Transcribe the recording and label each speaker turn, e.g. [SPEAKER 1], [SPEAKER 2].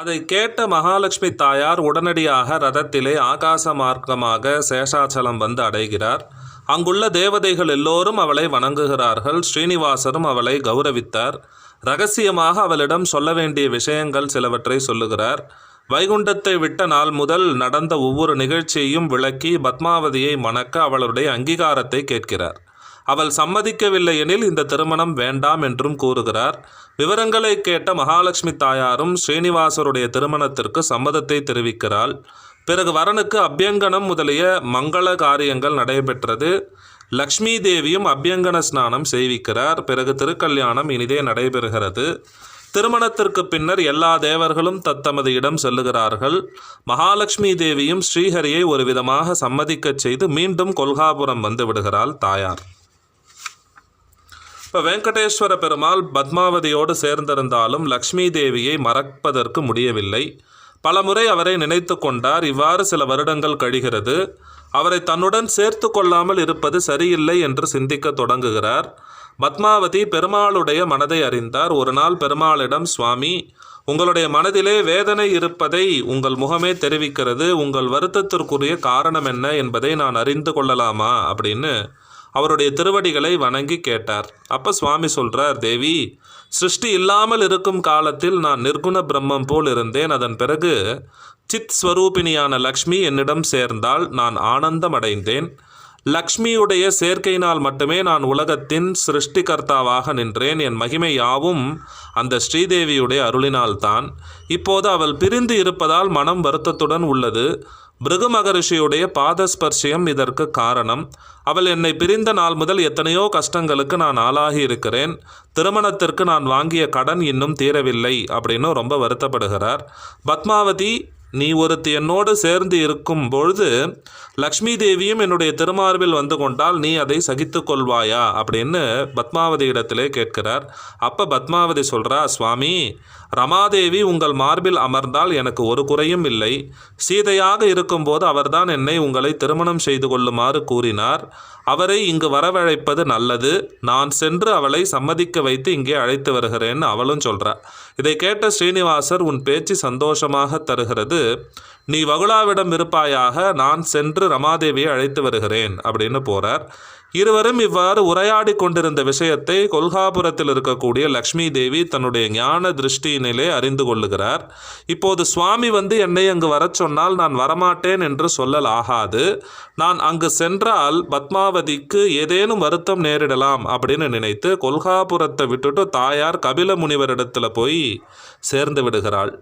[SPEAKER 1] அதை கேட்ட மகாலட்சுமி தாயார் உடனடியாக ரதத்திலே ஆகாச மார்க்கமாக சேஷாச்சலம் வந்து அடைகிறார். அங்குள்ள தேவதைகள் எல்லோரும் அவளை வணங்குகிறார்கள். ஸ்ரீனிவாசரும் அவளை கௌரவித்தார். ரகசியமாக அவளிடம் சொல்ல வேண்டிய விஷயங்கள் சிலவற்றை சொல்லுகிறார். வைகுண்டத்தை விட்ட நாள் முதல் நடந்த ஒவ்வொரு நிகழ்ச்சியையும் விளக்கி பத்மாவதியை மணக்க அவளுடைய அங்கீகாரத்தை கேட்கிறார். அவள் சம்மதிக்கவில்லை எனில் இந்த திருமணம் வேண்டாம் என்றும் கூறுகிறார். விவரங்களை கேட்ட மகாலட்சுமி தாயாரும் ஸ்ரீனிவாசருடைய திருமணத்திற்கு சம்மதத்தை தெரிவிக்கிறாள். பிறகு வரனுக்கு அபியங்கனம் முதலிய மங்கள காரியங்கள் நடைபெற்றது. லக்ஷ்மி தேவியும் அபியங்கன ஸ்நானம் செய்விக்கிறார். பிறகு திருக்கல்யாணம் இனிதே நடைபெறுகிறது. திருமணத்திற்கு பின்னர் எல்லா தேவர்களும் தத்தமது இடம் செல்லுகிறார்கள். மகாலட்சுமி தேவியும் ஸ்ரீஹரியை ஒரு விதமாக சம்மதிக்கச் செய்து மீண்டும் கொல்காபுரம் வந்து விடுகிறாள் தாயார். இப்போ வெங்கடேஸ்வர பெருமாள் பத்மாவதியோடு சேர்ந்திருந்தாலும் லக்ஷ்மி தேவியை மறப்பதற்கு முடியவில்லை. பலமுறை அவரை நினைத்து கொண்டார். இவ்வாறு சில வருடங்கள் கழிகிறது. அவரை தன்னுடன் சேர்த்து கொள்ளாமல் இருப்பது சரியில்லை என்று சிந்திக்க தொடங்குகிறார். பத்மாவதி பெருமாளுடைய மனதை அறிந்தார். ஒரு நாள் பெருமாளிடம் சுவாமி உங்களுடைய மனதிலே வேதனை இருப்பதை உங்கள் முகமே தெரிவிக்கிறது. உங்கள் வருத்தத்திற்குரிய காரணம் என்ன என்பதை நான் அறிந்து கொள்ளலாமா? அப்படின்னு அவருடைய திருவடிகளை வணங்கி கேட்டார். அப்ப சுவாமி சொல்கிறார் தேவி சிருஷ்டி இல்லாமல் இருக்கும் காலத்தில் நான் நிர்குண பிரம்மம் போல் இருந்தேன். அதன் பிறகு சித் ஸ்வரூபிணியான லக்ஷ்மி என்னிடம் சேர்ந்தால் நான் ஆனந்தம் அடைந்தேன் லக்ஷ்மியுடைய சேர்க்கையினால் மட்டுமே நான் உலகத்தின் சிருஷ்டிகர்த்தாவாக நின்றேன். என் மகிமை யாவும் அந்த ஸ்ரீதேவியுடைய அருளினால்தான். இப்போது அவள் பிரிந்து இருப்பதால் மனம் வருத்தத்துடன் உள்ளது. பிருகு மகரிஷியுடைய பாதஸ்பர்ஷியம் இதற்கு காரணம். அவள் என்னை பிரிந்த நாள் முதல் எத்தனையோ கஷ்டங்களுக்கு நான் ஆளாகி இருக்கிறேன். திருமணத்திற்கு நான் வாங்கிய கடன் இன்னும் தீரவில்லை அப்படின்னு ரொம்ப வருத்தப்படுகிறார். பத்மாவதி நீ ஒருத்தி என்னோடு சேர்ந்து இருக்கும் பொழுது லக்ஷ்மி தேவியும் என்னுடைய திருமார்பில் வந்து கொண்டால் நீ அதை சகித்து கொள்வாயா? அப்படின்னு பத்மாவதி இடத்திலே கேட்கிறார். அப்போ பத்மாவதி சொல்கிறா சுவாமி ரமாதேவி உங்கள் மார்பில் அமர்ந்தால் எனக்கு ஒரு குறையும் இல்லை. சீதையாக இருக்கும்போது அவர்தான் என்னை உங்களை திருமணம் செய்து கொள்ளுமாறு கூறினார். அவரை இங்கு வரவழைப்பது நல்லது. நான் சென்று அவளை சம்மதிக்க வைத்து இங்கே அழைத்து வருகிறேன்னு அவளும் சொல்கிறார் இதை கேட்ட ஸ்ரீனிவாசர் உன் பேச்சு சந்தோஷமாக தருகிறது. நீ வகுலாவிடம் இருப்பாயாக நான் சென்று ரமாதேவியை அழைத்து வருகிறேன் அப்படின்னு போறார். இருவரும் இவ்வாறு உரையாடி கொண்டிருந்த விஷயத்தை கொல்காபுரத்தில் இருக்கக்கூடிய லக்ஷ்மி தேவி தன்னுடைய ஞான திருஷ்டியினிலே அறிந்து கொள்ளுகிறார். இப்போது சுவாமி வந்து என்னை அங்கு வரச் சொன்னால் நான் வரமாட்டேன் என்று சொல்லல் ஆகாது நான் அங்கு சென்றால் பத்மாவதிக்கு ஏதேனும் வருத்தம் நேரிடலாம் அப்படின்னு நினைத்து கொல்காபுரத்தை விட்டுட்டு தாயார் கபில முனிவரிடத்தில் போய் சேர்ந்து விடுகிறாள்.